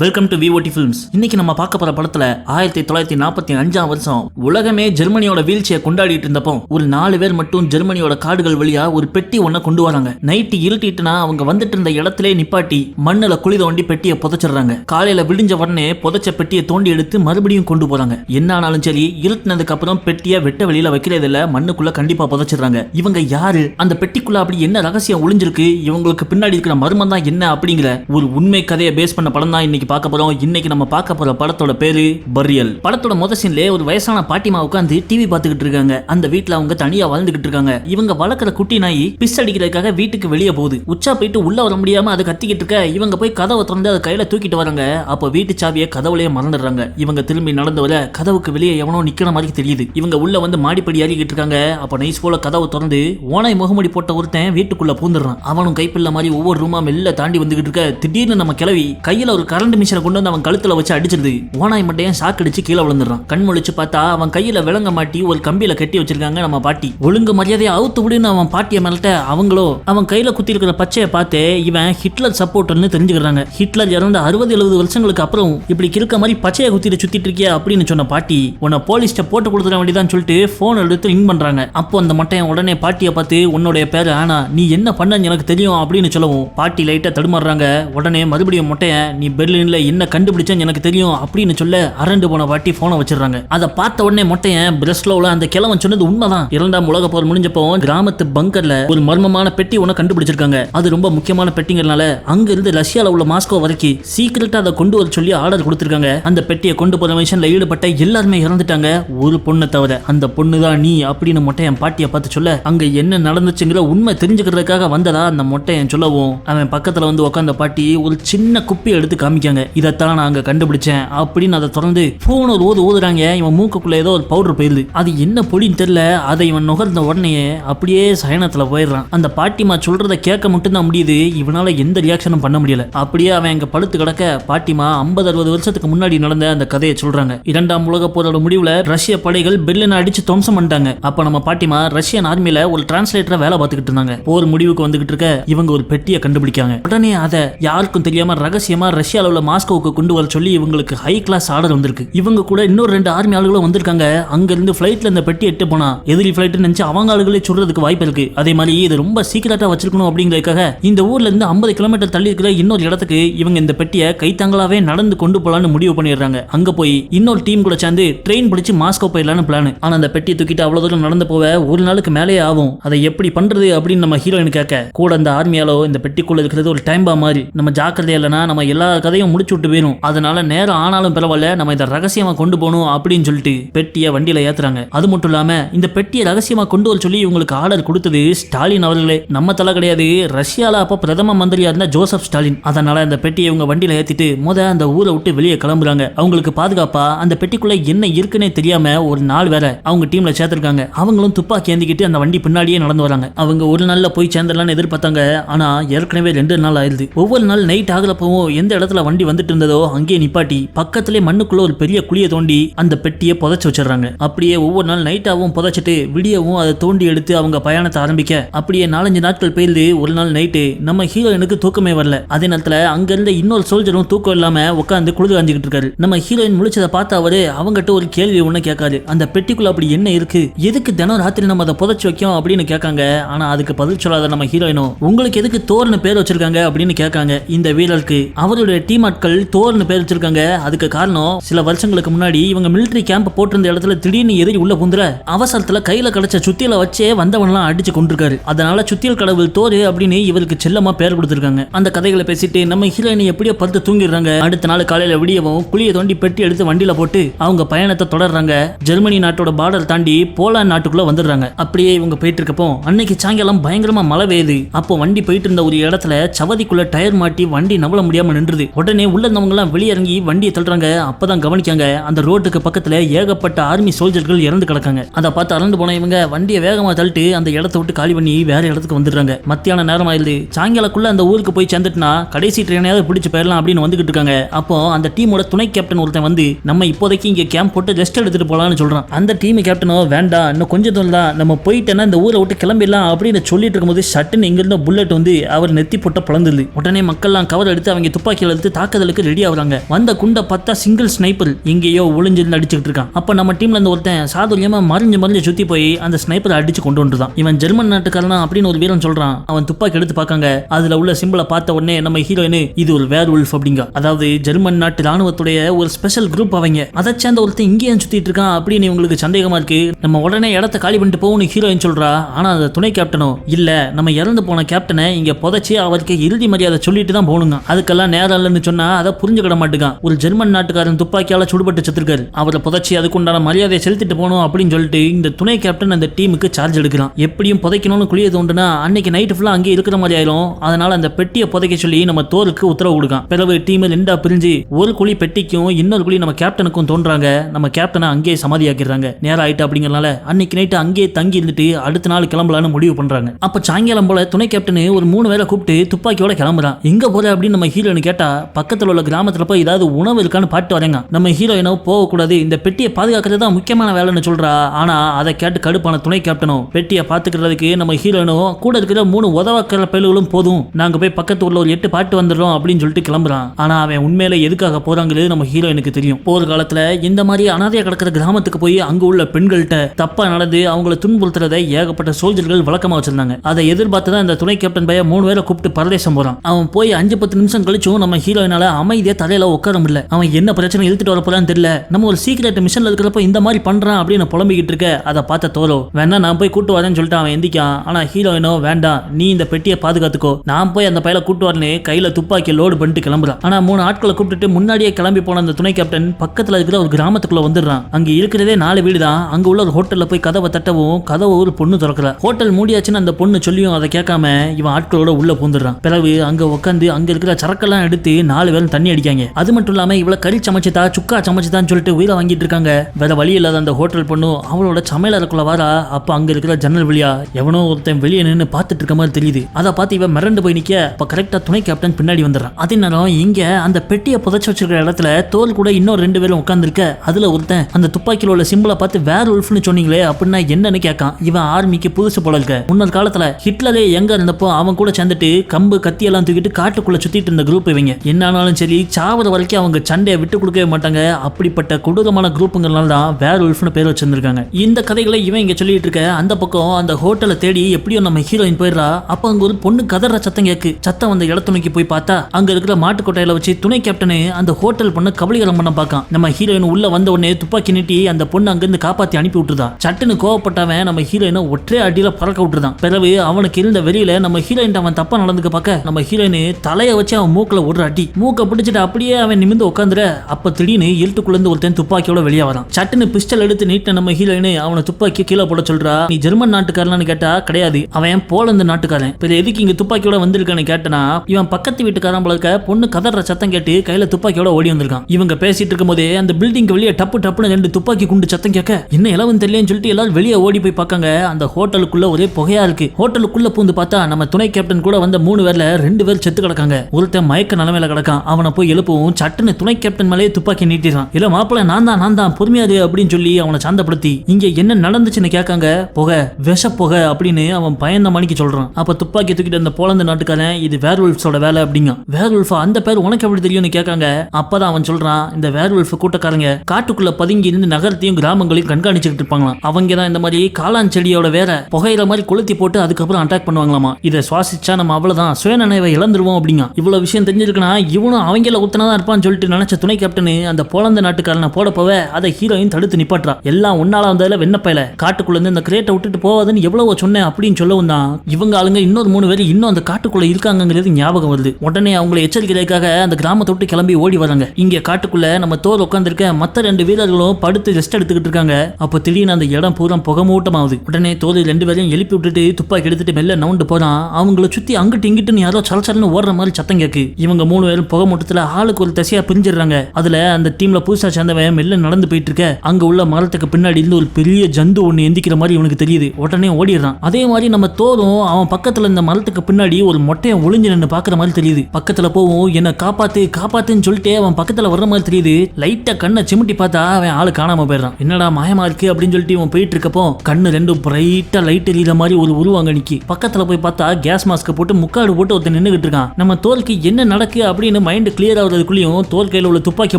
Welcome to VOD films இன்னைக்கு நம்ம பார்க்க போற படத்துல ஆயிரத்தி தொள்ளாயிரத்தி நாற்பத்தி அஞ்சாம் வருஷம் உலகமே ஜெர்மனியோட வீழ்ச்சியை கொண்டாடிட்டு இருந்தப்போ ஒரு நாலு பேர் மட்டும் ஜெர்மனியோட காடுகள் வழியா ஒரு பெட்டி ஒன்ன கொண்டு வராங்க. நைட்டு இருட்டிட்டுனா அவங்க வந்துட்டு இருந்த இடத்துல நிப்பாட்டி மண்ணுல குழி தோண்டி பெட்டியை புதைச்சிடுறாங்க. காலையில விடிஞ்ச உடனே புதைச்ச பெட்டியை தோண்டி எடுத்து மறுபடியும் கொண்டு போறாங்க. என்ன ஆனாலும் சரி இருட்டினதுக்கு அப்புறம் பெட்டியை வெட்ட வெளியில வைக்கிறது இல்ல மண்ணுக்குள்ள கண்டிப்பா புதைச்சிடுறாங்க. இவங்க யாரு? அந்த பெட்டிக்குள்ள அப்படி என்ன ரகசியம் ஒளிஞ்சிருக்கு? இவங்களுக்கு பின்னாடி இருக்கிற மர்மம் தான் என்ன அப்படிங்கிற ஒரு உண்மை கதையை பேஸ் பண்ண படம் தான் இன்னைக்கு பார்க்க போறோம். இன்னைக்கு நம்ம பார்க்க போற படத்தோட பேரு பரியல் படத்தோட முத சீன்ல ஒரு வயசான பாட்டிமா உட்காந்து டிவி பார்த்துக்கிட்டு இருக்காங்க. அந்த வீட்டுல அவங்க தனியா வாழ்ந்துகிட்டு இருக்காங்க. இவங்க வளர்க்குற குட்டி நாய் பிஸ் அடிக்கிறதுக்காக வீட்டுக்கு வெளியே போகுது. உச்சா போயிட்டு உள்ள வர முடியாம அதை கத்திக்கிட்டு இருக்க இவங்க போய் கதவை திறந்து அதை கையில தூக்கிட்டு வராங்க. அப்போ வீட்டு சாவியை கதவுலயே மறந்துடுறாங்க. இவங்க திரும்பி நடந்து வர கதவுக்கு வெளியே எவனோ நிக்கிற மாதிரி தெரியுது. இவங்க உள்ள வந்து மாடிப்படி ஏறிக்கிட்டு இருக்காங்க. அப்போ நைஸ் போல கதவை திறந்து ஓனாய் முகமடி போட்ட ஒருத்தன் வீட்டுக்குள்ள பூந்துடுறான். அவனும் கைப்பிள்ள மாதிரி ஒவ்வொரு ரூமா மெல்ல தாண்டி வந்துகிட்டு இருக்க. திடீர்னு நம்ம கிளவி கையில ஒரு கரண்ட் மிஷினை கொண்டு வந்து அவன் கழுத்துல வச்சு அடிச்சிருது. ஓனாய் மட்டையன் ஷாக் அடிச்சு கீழே விழுந்துடுறான். கண் முழிச்சு பார்த்தா அவன் கையில விலங்க மாட்டி ஒரு கம்பியில கட்டி வச்சிருக்காங்க நம்ம பாட்டி. ஒழுங்கு மரியாதையை அவுத்து விடுன்னு அவன் பாட்டியை மிரட்ட அவங்களோ அவன் கையில குத்தி இருக்கிற பச்சையை பார்த்து இவன் ஹிட்லர் சப்போர்ட்டர்னு தெரிஞ்சுக்கிறாங்க. ஹிட்லர் இறந்து அறுபது எழுபது வருஷங்களுக்கு அப்புறம் இப்படி இருக்க மாதிரி பச்சையை குத்திட்டு சுத்திட்டு இருக்கியா அப்படின்னு சொன்ன பாட்டி உன்னை போலீஸ்ட போட்டு கொடுத்துட வேண்டியதான் சொல்லிட்டு போன் எடுத்து ரிங் பண்றாங்க. அப்போ அந்த மட்டையன் உடனே பாட்டியை பார்த்து உன்னுடைய பேர் ஆனா நீ என்ன பண்ண எனக்கு தெரியும் அப்படின்னு சொல்லவும் பாட்டி லைட்டா தடுமாறுறாங்க. உடனே மறுபடியும் மொட்டையன் நீ இல்லை என்ன கண்டுபிடிச்சேன்னு எனக்கு தெரியும் அப்படின்னு சொல்ல அரண்டு போன வாட்டி போனை வச்சிடுறாங்க. அதை பார்த்த உடனே மொட்டையன் உள்ள அந்த கிழவன் சொன்னது உண்மைதான். இரண்டாம் உலக போர் முடிஞ்சப்போ கிராமத்து பங்கர்ல ஒரு மர்மமான பெட்டி ஒன்று கண்டுபிடிச்சிருக்காங்க. அது ரொம்ப முக்கியமான பெட்டிங்கிறனால அங்க இருந்து ரஷ்யால உள்ள மாஸ்கோ வரைக்கும் சீக்கிரட்டா அதை கொண்டு வர சொல்லி ஆர்டர் கொடுத்துருக்காங்க. அந்த பெட்டியை கொண்டு போற மிஷன்ல ஈடுபட்ட எல்லாருமே இறந்துட்டாங்க. ஒரு பொண்ணை தவிர அந்த பொண்ணு தான் நீ அப்படின்னு மொட்டையன் பாட்டியை பார்த்து சொல்ல அங்க என்ன நடந்துச்சுங்கிற உண்மை தெரிஞ்சுக்கிறதுக்காக வந்ததா அந்த மொட்டையன் சொல்லவும் அவன் பக்கத்துல வந்து உட்காந்த பாட்டி ஒரு சின்ன குப்பி எடுத்து காமிக்காங்க இதைத்தான் நான் அங்க கண்டுபிடிச்சேன். அப்படின்னு அதை தொடர்ந்து போன் ஒரு ஊது இவன் மூக்குக்குள்ள ஏதோ ஒரு பவுடர் போயிருது அது என்ன பொடின்னு தெரியல. அதை இவன் நுகர்ந்த உடனே அப்படியே சயனத்துல போயிடுறான். அந்த பாட்டிமா சொல்றத கேட்க மட்டும்தான் முடியுது. இவனால எந்த ரியாக்ஷனும் பண்ண முடியல. அப்படியே அவன் இங்க படுத்து கிடக்க பாட்டிமா ஐம்பது அறுபது வருஷத்துக்கு முன்னாடி நடந்த அந்த கதையை சொல்றாங்க. இரண்டாம் உலக போரோட முடிவுல ரஷ்ய படைகள் பெர்லினை அடிச்சு துவம்சம் பண்ணிட்டாங்க. அப்ப நம்ம பாட்டிமா ரஷ்யன் ஆர்மியில ஒரு டிரான்ஸ்லேட்டரை வேலை பார்த்துக்கிட்டு இருந்தாங்க. போர் முடிவுக்கு வந்துகிட்டு இருக்க இவங்க ஒரு பெட்டியை கண்டுபிடிக்காங்க உடனே அதை யாருக்கும் தெரியாம ரகசியமா ரஷ்யாவில் உள்ள மாஸ்கோவுக்கு கொண்டு வர சொல்லி இவங்களுக்கு ஹை கிளாஸ் ஆர்டர் வந்திருக்கு. இவங்க கூட இன்னொரு ரெண்டு ஆர்மி ஆளுகளும் வந்திருக்காங்க. அங்க இருந்து இந்த பெட்டி எட்டு போனா எதிரி ஃப்ளைட் நினைச்சு அவங்க ஆளுகளே சொல்றதுக்கு வாய்ப்பு இருக்கு. அதே மாதிரி இது ரொம்ப சீக்கிரட்டா வச்சிருக்கணும் அப்படிங்கறதுக்காக இந்த ஊர்ல இருந்து ஐம்பது கிலோமீட்டர் தள்ளி இருக்கிற இன்னொரு இடத்துக்கு இவங்க இந்த பெட்டியை கைத்தாங்களாவே நடந்து கொண்டு போலான்னு முடிவு பண்ணிடுறாங்க. அங்க போய் இன்னொரு டீம் கூட சேர்ந்து ட்ரெயின் பிடிச்சு மாஸ்கோ போயிடலான்னு பிளான் ஆனா அந்த பெட்டியை தூக்கிட்டு அவ்வளவு தூரம் நடந்து போக ஒரு நாளுக்கு மேலே ஆகும். அதை எப்படி பண்றது அப்படின்னு நம்ம ஹீரோயின் கேட்க கூட அந்த ஆர்மியாலோ இந்த பெட்டிக்குள்ள இருக்கிறது ஒரு டைம் பா மாதிரி. நம்ம ஜாக்கிரதையா இல்லைன்னா நம்ம எல்லா கதையும் முடிச்சு விட்டு போயிடும் அதனால நேரம் ஆனாலும் பரவாயில்ல நம்ம இதை ரகசியமா கொண்டு போகணும் அப்படின்னு சொல்லிட்டு பெட்டியை வண்டியில ஏத்துறாங்க. அது மட்டும் இல்லாம இந்த பெட்டியை ரகசியமா கொண்டு வர சொல்லி இவங்களுக்கு ஆர்டர் கொடுத்தது ஸ்டாலின் அவர்களே. நம்ம தலை கிடையாது. ரஷ்யால அப்ப பிரதம மந்திரியா இருந்த ஜோசப் ஸ்டாலின். அதனால அந்த பெட்டியை இவங்க வண்டியில ஏத்திட்டு முத அந்த ஊரை விட்டு வெளியே கிளம்புறாங்க. அவங்களுக்கு பாதுகாப்பா? அந்த பெட்டிக்குள்ள என்ன இருக்குன்னே தெரியாம ஒரு நாள் வேற அவங்க டீம்ல சேர்த்திருக்காங்க. அவங்களும் துப்பாக்கி ஏந்திக்கிட்டு அந்த வண்டி பின்னாடியே நடந்து வராங்க. அவங்க ஒரு நாள்ல போய் சேர்ந்துடலாம்னு எதிர்பார்த்தாங்க. ஆனா ஏற்கனவே ரெண்டு நாள் ஆயிருது ஒவ்வொரு நாள் நைட் ஆகலப்பவும் எந்த இடத்துல வண்டி வந்துட்டு இருந்ததோ அங்கேயே நிப்பாட்டி பக்கத்திலே மண்ணுக்குள்ள ஒரு பெரிய குழியை தோண்டி அந்த பெட்டியை புதைச்சு வச்சிடுறாங்க. அப்படியே ஒவ்வொரு நாள் நைட்டாவும் புதைச்சிட்டு விடியவும் அதை தோண்டி எடுத்து அவங்க பயணத்தை ஆரம்பிக்க. அப்படியே நாலஞ்சு நாட்கள் போயிருந்து ஒரு நாள் நைட்டு நம்ம ஹீரோயினுக்கு தூக்கமே வரல. அதே நேரத்தில் அங்கிருந்து இன்னொரு சோல்ஜரும் தூக்கம் இல்லாம உட்காந்து குளிர் காஞ்சிக்கிட்டு இருக்காரு. நம்ம ஹீரோயின் முழிச்சதை பார்த்து அவரு அவங்ககிட்ட ஒரு கேள்வி ஒண்ணு கேட்காரு அந்த பெட்டிக்குள்ள அப்படி என்ன இருக்கு? எதுக்கு தினம் ராத்திரி நம்ம அதை புதைச்சு வைக்கோம் அப்படின்னு கேட்காங்க. ஆனா அதுக்கு பதில் சொல்லாத நம்ம ஹீரோயினும் உங்களுக்கு எதுக்கு தோரண பேர் வச்சிருக்காங்க அப்படின்னு கேட்காங்க. இந்த வீரருக்கு அவருடைய டீம் ஆட்கள் தோர்னு பேர் வச்சிருக்காங்க. அதுக்கு காரணம் சில வருஷங்களுக்கு முன்னாடி இவங்க மிலிட்டரி கேம்ப் போட்டிருந்த இடத்துல திடீர்னு எதிரி உள்ள புந்துற அவசரத்துல கையில கிடைச்ச சுத்தியில வச்சே வந்தவன்லாம் அடிச்சு கொண்டிருக்காரு அதனால சுத்தியல் கடவுள் தோறு அப்படின்னு இவருக்கு செல்லமா பேர் கொடுத்திருக்காங்க. அந்த கதைகளை பேசிட்டு நம்ம ஹீரோயினை எப்படியோ படுத்து தூங்கிடுறாங்க. அடுத்த நாள் காலையில விடியவும் குழியை தோண்டி பெட்டி எடுத்து வண்டியில போட்டு அவங்க பயணத்தை தொடர்றாங்க. ஜெர்மனி நாட்டோட பார்டர் தாண்டி போலாந்து நாட்டுக்குள்ள வந்துடுறாங்க. அப்படியே இவங்க போயிட்டு இருக்கப்போ அன்னைக்கு சாயங்காலம் பயங்கரமா மழை பெய்யுது. அப்போ வண்டி போயிட்டு இருந்த ஒரு இடத்துல சவதிக்குள்ள டயர் மாட்டி வண்டி நவள முடியாம நின்றுது. உடனே உள்ள இருந்தவங்கலாம் வெளியிறங்கி வண்டியை தள்ளுறாங்க. அப்பதான் கவனிக்காங்க அந்த ரோட்டுக்கு பக்கத்துல ஏகப்பட்ட ஆர்மி சோல்ஜர்கள் இறந்து கிடக்காங்க. அதை பார்த்து அறந்து போன இவங்க வண்டியை வேகமா தள்ளிட்டு அந்த இடத்த விட்டு காலி பண்ணி வேற இடத்துக்கு வந்துடுறாங்க. மத்தியான நேரம் ஆயிடுது. சாயங்காலக்குள்ள அந்த ஊருக்கு போய் சேர்ந்துட்டுனா கடைசி ட்ரெயினையாவது பிடிச்சு போயிடலாம் அப்படின்னு வந்துகிட்டு இருக்காங்க. அப்போ அந்த டீமோட துணை கேப்டன் ஒருத்தன் வந்து நம்ம இப்போதைக்கு இங்க கேம்ப் போட்டு ரெஸ்ட் எடுத்துட்டு போலாம்னு சொல்றான். அந்த டீம் கேப்டனோ வேண்டாம் இன்னும் கொஞ்சம் தூரம் தான். நம்ம போயிட்டேன்னா இந்த ஊரை விட்டு கிளம்பிடலாம் அப்படின்னு சொல்லிட்டு இருக்கும்போது சட்டுன்னு இங்கிருந்த புல்லட் வந்து அவர் நெத்தி போட்ட பிளந்துது. உடனே மக்கள்லாம் கவர் எடுத்து அவங்க துப்பாக்கியில் எடுத்து தாக்குதலுக்கு ரெடி ஆகுறாங்க. வந்த குண்டை பார்த்தா சிங்கிள் ஸ்னைப்பர் எங்கேயோ ஒளிஞ்சிருந்து அடிச்சுட்டு இருக்கான். அப்ப நம்ம டீம்ல இருந்து ஒருத்தன் சாதுரியமா மறிஞ்சு மறிஞ்சு சுத்தி போய் அந்த ஸ்னைப்பரை அடிச்சு கொண்டு வந்துதான் இவன் ஜெர்மன் நாட்டுக்காரனா அப்படின்னு ஒரு வீரன் சொல்றான். அவன் துப்பாக்கி எடுத்து பார்க்காங்க. அதுல உள்ள சிம்பிளை பார்த்த உடனே நம்ம ஹீரோயின் இது ஒரு வேர் உல்ஃப் அப்படிங்க. அதாவது ஜெர்மன் நாட்டு ராணுவத்துடைய ஒரு ஸ்பெஷல் குரூப் அவங்க. அதை சேர்ந்த ஒருத்தன் இங்கே சுத்திட்டு இருக்கான் அப்படின்னு உங்களுக்கு சந்தேகமா இருக்கு. நம்ம உடனே இடத்த காலி பண்ணிட்டு போகணும் ஹீரோயின் சொல்றா. ஆனா அந்த துணை கேப்டனோ இல்ல நம்ம இறந்து போன கேப்டனை இங்க புதைச்சி அவருக்கு இறுதி மரியாதை சொல்லிட்டு தான் போகணுங்க. அதுக்கெல்லாம் நேரம் இல்லைன்னு சொன்னா அதை புரிஞ்சுக்கிட மாட்டேங்கான் ஒரு ஜெர்மன் நாட்டுக்காரன் துப்பாக்கியால சுடுபட்டு செத்துருக்காரு. அவரை புதைச்சி அதுக்குண்டான மரியாதையை செலுத்திட்டு போகணும் அப்படின்னு சொல்லிட்டு இந்த துணை கேப்டன் அந்த டீமுக்கு சார்ஜ் எடுக்கிறான். எப்படியும் புதைக்கணும்னு குளிய தோண்டுனா அன்னைக்கு நைட்டு ஃபுல்லா அங்கே இருக்கிற மாதிரி ஆயிரும். அதனால அந்த பெட்டியை புதைக்க சொல்லி நம்ம தோருக்கு உத்தரவு கொடுக்கான். பிறகு டீம் ரெண்டா பிரிஞ்சு ஒரு குழி பெட்டிக்கும் இன்னொரு குழி நம்ம கேப்டனுக்கும் தோன்றாங்க. நம்ம கேப்டனை அங்கேயே சமாதியாக்கிடுறாங்க. நேரம் ஆயிட்டு அப்படிங்கறனால அன்னைக்கு நைட்டு அங்கேயே தங்கி இருந்துட்டு அடுத்த நாள் கிளம்பலான்னு முடிவு பண்றாங்க. அப்ப சாயங்காலம் போல துணை கேப்டன் ஒரு மூணு வேளை கூப்பிட்டு துப்பாக்கியோட கிளம்புறான். எங்க போற அப்படின்னு நம்ம ஹீரோனு கேட்டா பக்கத்தில் உள்ள கிராமத்தில் போய் ஏதாவது உணவு இருக்கான்னு பாட்டு வரேங்க. நம்ம ஹீரோயினோ போகக்கூடாது இந்த பெட்டியை பாதுகாக்கிறது தான் முக்கியமான வேலைன்னு சொல்றா. ஆனா அதை கேட்டு கடுப்பான துணை கேப்டனும் பெட்டியை பாத்துக்கிறதுக்கு நம்ம ஹீரோயினோ கூட இருக்கிற மூணு உதவாக்கிற பயல்களும் போதும். நாங்க போய் பக்கத்து உள்ள ஒரு எட்டு பாட்டு வந்துடுறோம் அப்படின்னு சொல்லிட்டு கிளம்புறான். ஆனா அவன் உண்மையில எதுக்காக போறாங்கிறது நம்ம ஹீரோயினுக்கு தெரியும். போர் காலத்துல இந்த மாதிரி அனாதையாக கிடக்கிற கிராமத்துக்கு போய் அங்க உள்ள பெண்கள்கிட்ட தப்பா நடந்து அவங்கள துன்புறுத்துறதை ஏகப்பட்ட சோல்ஜர்கள் வழக்கமா வச்சிருந்தாங்க. அதை எதிர்பார்த்து தான் இந்த துணை கேப்டன் பையன் மூணு பேரை கூப்பிட்டு பரதேசம் போறான். அவன் போய் அஞ்சு பத்து நிமிஷம் கழிச்சும் நம்ம ஹீரோயினால அமைதியா தலையில உட்கார முடியல. அவன் என்ன பிரச்சனை இழுத்துட்டு வர போறான்னு தெரியல. நம்ம ஒரு சீக்கிரட் மிஷன்ல இருக்கிறப்ப இந்த மாதிரி பண்றான் அப்படின்னு புலம்பிக்கிட்டு இருக்க அதை பார்த்த தோலோ வேணா நான் போய் கூட்டு வரேன்னு சொல்லிட்டு அவன் எந்திக்கான். ஆனா ஹீரோயினோ வேண்டாம். நீ இந்த பெட்டியை பாதுகாத்துக்கோ. நான் போய் அந்த பையல கூட்டு வரேன்னு கையில துப்பாக்கி லோடு பண்ணிட்டு கிளம்புறான். ஆனா மூணு ஆட்களை கூப்பிட்டுட்டு முன்னாடியே கிளம்பி போன அந்த துணை கேப்டன் பக்கத்துல இருக்கிற ஒரு கிராமத்துக்குள்ள வந்துடுறான். அங்க இருக்கிறதே நாலு வீடு தான். அங்க உள்ள ஒரு ஹோட்டல்ல போய் கதவை தட்டவும் கதவை ஒரு பொண்ணு திறக்கல. ஹோட்டல் மூடியாச்சுன்னு அந்த பொண்ணு சொல்லியும் அதை கேட்காம இவன் ஆட்களோட உள்ள பூந்துடுறான். பிறகு அங்க உட்காந்து அங்க இருக்கிற சரக்கெல்லாம் எடுத்து நாலு பேரும் தண்ணி அடிக்காங்க. அது மட்டும் இல்லாம இவ்வளவு கறி சமைச்சுதா சுக்கா சமைச்சுதான்னு சொல்லிட்டு உயிரை வாங்கிட்டு இருக்காங்க. வேற வழி இல்லாத அந்த ஹோட்டல் பொண்ணு அவளோட சமையலறைக்குள்ள வாரா அப்ப அங்க இருக்கிற ஜன்னல் வழியா எவனோ ஒருத்தன் வெளியே நின்று பார்த்துட்டு இருக்க மாதிரி தெரியுது. அதை பார்த்து இவன் மிரண்டு போய் நிக்க இப்ப கரெக்டா துணை கேப்டன் பின்னாடி வந்துடுறான். அதே நேரம் இங்க அந்த பெட்டியை புதைச்சு வச்சிருக்கிற இடத்துல தோல் கூட இன்னும் ரெண்டு பேரும் உட்காந்துருக்க அதுல ஒருத்தன் அந்த துப்பாக்கியில் உள்ள சிம்பிளை பார்த்து வேற உல்ஃப்னு சொன்னீங்களே அப்படின்னா என்னன்னு கேட்கான். இவன் ஆர்மிக்கு புதுசு போல இருக்க. முன்னொரு காலத்துல ஹிட்லரே எங்க இருந்தப்போ அவன் கூட சேர்ந்துட்டு கம்பு கத்தி எல்லாம் தூக்கிட்டு காட்டுக்குள்ள சுத்திட்டு இருந்த குரூப் இவங்க. என்ன ஆனாலும் சரி சாவது வரைக்கும் அவங்க சண்டையை விட்டு கொடுக்கவே மாட்டாங்க. அப்படிப்பட்ட கொடூரமான குரூப்புங்கிறனால தான் வேற உல்ஃப்னு பேர் வச்சிருந்திருக்காங்க. இந்த கதைகளை இவன் இங்க சொல்லிட்டு இருக்க அந்த பக்கம் அந்த ஹோட்டலை தேடி எப்படியோ நம்ம ஹீரோயின் போயிடுறா. அப்ப அங்க ஒரு பொண்ணு கதற சத்தம் கேக்கு. சத்தம் வந்த இடத்த நோக்கி போய் பார்த்தா அங்க இருக்கிற மாட்டுக்கொட்டையில வச்சு துணை கேப்டனு அந்த ஹோட்டல் பொண்ணு கபலீகரம் பண்ண பார்க்கான். நம்ம ஹீரோயின் உள்ள வந்த உடனே துப்பாக்கி நீட்டி அந்த பொண்ணு அங்கிருந்து காப்பாத்தி அனுப்பி விட்டுருதான் சட்டுன்னு கோவப்பட்டவன் நம்ம ஹீரோயினை ஒற்றை அடியில பறக்க விட்டுருதான். பிறகு அவனுக்கு இருந்த வெளியில நம்ம ஹீரோயின் அவன் தப்பா நடந்துக்க பார்க்க நம்ம ஹீரோயின் தலையை வச்சு அவன் மூக்கில் ஒரு அடி. மூக்கை பிடிச்சிட்டு அப்படியே அவன் நிமிந்து உட்காந்துற அப்ப திடீர்னு இருட்டுக்குள்ள இருந்து ஒருத்தன் துப்பாக்கியோட வெளியே வரான் சட்டுன்னு பிஸ்டல் எடுத்து நீட்ட நம்ம ஹீரோயின் அவனை துப்பாக்கி கீழே போட சொல்றா. நீ ஜெர்மன் நாட்டுக்காரனான்னு கேட்டா கிடையாது. அவன் போலந்து நாட்டுக்காரன்? பிற எதுக்கு இங்க துப்பாக்கியோட வந்திருக்கான்னு கேட்டனா இவன் பக்கத்து வீட்டுக்காரன் போல இருக்க பொண்ணு கதற சத்தம் கேட்டு கையில துப்பாக்கியோட ஓடி வந்திருக்கான். இவங்க பேசிட்டு இருக்கும் போதே அந்த பில்டிங்க்கு வெளியே டப்பு டப்புன்னு ரெண்டு துப்பாக்கி குண்டு சத்தம் கேட்க என்ன இளவன் தெரியலன்னு சொல்லிட்டு எல்லாரும் வெளியே ஓடி போய் பார்க்காங்க. அந்த ஹோட்டலுக்குள்ள ஒரே புகையா இருக்கு. ஹோட்டலுக்குள்ள பூந்து பார்த்தா நம்ம துணை கேப்டன் கூட வந்த மூணு பேர்ல ரெண்டு பேர் செத்து கிடக்காங்க. ஒருத்தன் மயக்க நிலைமையில இருக்கான். அவனை போய் எழுப்பவும். சட்டுன்னு துணை கேப்டன் மேலே துப்பாக்கி நீட்டிடுறான். இல்ல மாப்பிள்ள நான் தான் நான் தான் பொறுமையாது அப்படின்னு சொல்லி அவனை சாந்தப்படுத்தி இங்க என்ன நடந்துச்சுன்னு கேட்காங்க. புகை விஷ புகை அப்படின்னு அவன் பயந்த மணிக்கு சொல்றான். அப்ப துப்பாக்கி தூக்கிட்டு அந்த போலந்து நாட்டுக்காரன் இது வேர் உல்ஃப்ஸோட வேலை அப்படிங்க. வேர் உல்ஃபா அந்த பேர் உனக்கு எப்படி தெரியும்னு கேட்காங்க. அப்பதான் அவன் சொல்றான் இந்த வேர் உல்ஃப் கூட்டக்காரங்க காட்டுக்குள்ள பதுங்கி இருந்து நகரத்தையும் கிராமங்களையும் கண்காணிச்சுக்கிட்டு இருப்பாங்களாம். அவங்க தான் இந்த மாதிரி காளான் செடியோட வேற புகையிற மாதிரி கொளுத்தி போட்டு அதுக்கப்புறம் அட்டாக் பண்ணுவாங்களாமா. இதை சுவாசிச்சா நம்ம அவ்வளவுதான். சுயநினைவை இழந்துருவோம் அப்படிங்க. இவ்வளவு விஷயம் தெரிஞ்சிருக்குன்னா இவனும் அவங்கள ஒத்தனதான் இருப்பான்னு சொல்லிட்டு நினைச்ச துணை கேப்டனு அந்த போலந்த நாட்டுக்காரனை போட போவ அதை ஹீரோயின் தடுத்து நிப்பாட்டுறா. எல்லாம் ஒன்னால வந்ததுல வெண்ணப்பையில. காட்டுக்குள்ள இருந்து இந்த கிரேட்டை விட்டுட்டு போவாதுன்னு எவ்வளவு சொன்னேன் அப்படின்னு சொல்லவும் தான் இவங்க ஆளுங்க இன்னொரு மூணு பேர் இன்னும் அந்த காட்டுக்குள்ள இருக்காங்கிறது ஞாபகம் வருது. உடனே அவங்களை எச்சரிக்கிறதுக்காக அந்த கிராமத்தை விட்டு கிளம்பி ஓடி வராங்க. இங்க காட்டுக்குள்ள நம்ம தோல் உட்காந்துருக்க மத்த ரெண்டு வீரர்களும் படுத்து ரெஸ்ட் எடுத்துக்கிட்டு இருக்காங்க. அப்போ திடீர்னு அந்த இடம் பூரா புகமூட்டமாகுது. உடனே தோல் ரெண்டு பேரையும் எழுப்பி விட்டுட்டு துப்பாக்கி எடுத்துட்டு மெல்ல நவுண்டு போறான் அவங்கள சுத்தி அங்கிட்டு இங்கிட்டு யாரோ சலச்சலன்னு ஓடுற மாதிரி சத்தம் கேக்கு. இவங்க மூணு பேரும் புகை புகமூட்டத்துல ஆளுக்கு ஒரு தசையா பிரிஞ்சிடுறாங்க. அதுல அந்த டீம்ல புதுசா சேர்ந்தவன் மெல்ல நடந்து போயிட்டு இருக்க அங்க உள்ள மரத்துக்கு பின்னாடி இருந்து ஒரு பெரிய ஜந்து ஒண்ணு எந்திக்கிற மாதிரி இவனுக்கு தெரியுது. உடனே ஓடிடுறான். அதே மாதிரி நம்ம தோதும் அவன் பக்கத்துல இந்த மரத்துக்கு பின்னாடி ஒரு மொட்டையை ஒளிஞ்சு நின்று பாக்குற மாதிரி தெரியுது. பக்கத்துல போவோம் என்ன காப்பாத்து காப்பாத்துன்னு சொல்லிட்டு அவன் பக்கத்துல வர்ற மாதிரி தெரியுது. லைட்டா கண்ணை சிமிட்டி பார்த்தா அவன் ஆளு காணாம போயிடுறான். என்னடா மாயமா இருக்கு? அப்படின்னு சொல்லிட்டு இவன் போயிட்டு இருக்கப்போ கண்ணு ரெண்டும் பிரைட்டா லைட் எரியுற மாதிரி ஒரு உருவாங்க நிக்கி பக்கத்துல போய் பார்த்தா கேஸ் மாஸ்க் போட்டு முக்காடு போட்டு ஒருத்தன் நின்னுகிட்டு இருக்கான். நம்ம தோலுக்கு என்ன நடக்கு அப்படின்னு அப்படின்னு மைண்ட் கிளியர் ஆகுறதுக்குள்ளேயும் தோல் கையில உள்ள துப்பாக்கி